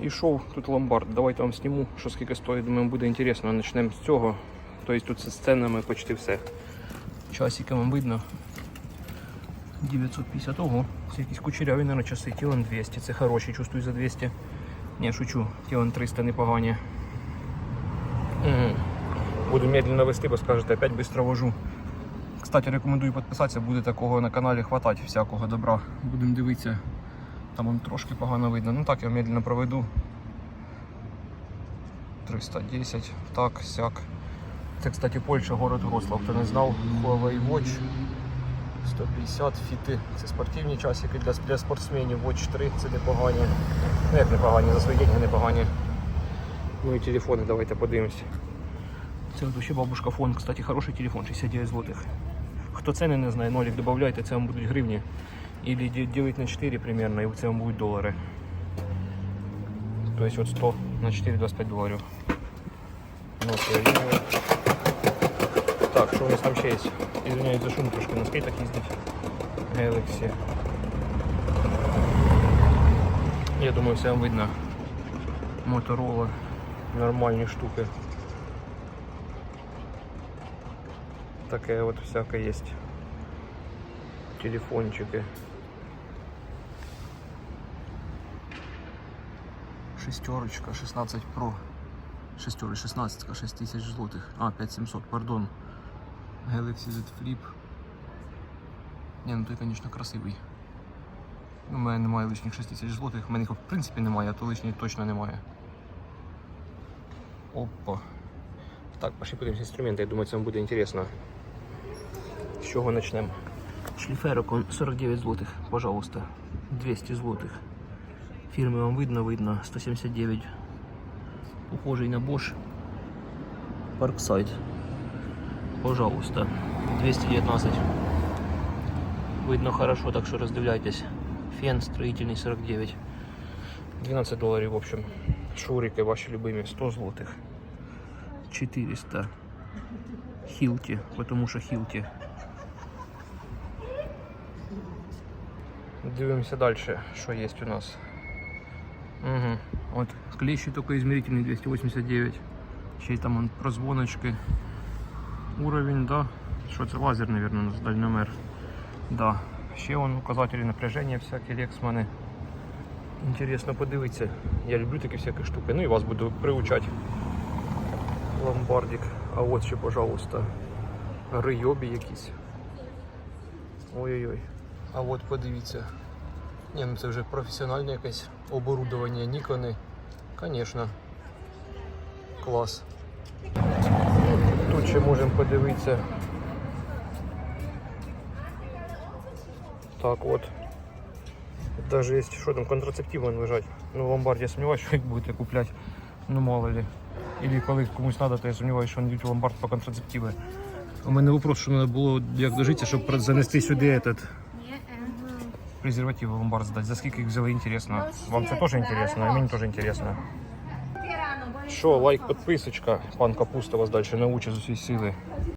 йшов тут ломбард. Давайте вам зніму, що скільки стоїть. Думаю, буде інтересно. Почнемо з цього. Тобто тут з ценами почти все. Часики вам видно. 950. Ого, це якісь кучеряві, наверное, часи. Тілен 200. Це хороші, чувствую за 200. Не, шучу. Тілен 300 непогані. Буду медленно вести, бо скажете, опять быстро вожу. Кстати, рекомендую підписатися, буде такого на каналі хватати всякого добра. Будемо дивитися. Там трошки погано видно. Ну так я медленно проведу. 310, так, сяк. Це, кстати, Польща, город Вроцлав. Хто не знав, Huawei Watch 150 фіти. Це спортивні часики для, для спортсменів. Watch 3 це непогані. Ну як непогані, за свої деньги непогані. Ну і телефони, давайте подивимось. Це от ще бабушка фон, кстати, хороший телефон, 69 злотих. Хто ціни не знає, нолик додавайте, це вам будуть гривні. Или де- делить на 4 примерно, і це вам будуть долари. То есть от 100 на 4 25 доларів. Ну, це рівно. Так, що у нас там ще є? Извиняюсь за шум, трошки на скейтах їздить. Galaxy. Я думаю, все вам видно. Motorola. Нормальні штуки. Таке от всяке є. Телефончики. Шестерочка, 16 Pro. Шестерка, 16, 6 тисяч. А, 5700, пардон. Galaxy Z Flip. Ні, ну той, звісно, красивий. У мене немає лишніх 6 тисяч злотих. У мене їх в принципі немає, а то лишніх точно немає. Опа. Так, пошли подивимось інструменти, я думаю, це вам буде інтересно. З чого почнемо? Шліферокон 49 злотих, пожалуйста. 200 злотих. Фірми вам видно, видно. 179. Похожий на Bosch. Parkside. Пожалуйста. 219. Видно хорошо, так що роздивляйтесь. Фен строительный 49. 12 долларов, в общем. Шурики ваши любимые 100 злотых. 400. Хилти, потому що хилти. Дивимося далі, що є у нас. Угу. От клещи только измерительный 289. Ще й там он прозвоночки. Уровень, да. Що це лазер, наверное, у нас дальномер. Да. Ще он указателі напряження всякі лексмани. Інтересно подивитися. Я люблю такі всякі штуки. Ну і вас буду приучати. Ломбардик. А от ще, пожалуйста, рийобі якісь. Ой-ой-ой. А от подивіться. Ні, ну це вже професіональне якесь оборудовання, нікони. Звісно. Клас. Тут ще можемо подивитися. Так от. Даже є, що там, контрацептиви лежать. Ну, в ломбарді я сумніваюся, що їх будете купляти. Ну мало ли. Или коли комусь треба, то я сумніваюся, що йдуть в ломбард по контрацептиви. У мене вопрос, що треба було як дожитися, щоб занести сюди этот презерватив в ломбард сдать? За скільки их взяли, интересно. Вам це теж интересно, а мені теж интересно. Що, лайк, підписочка. Пан Капуста вас далі научить з усієї сили.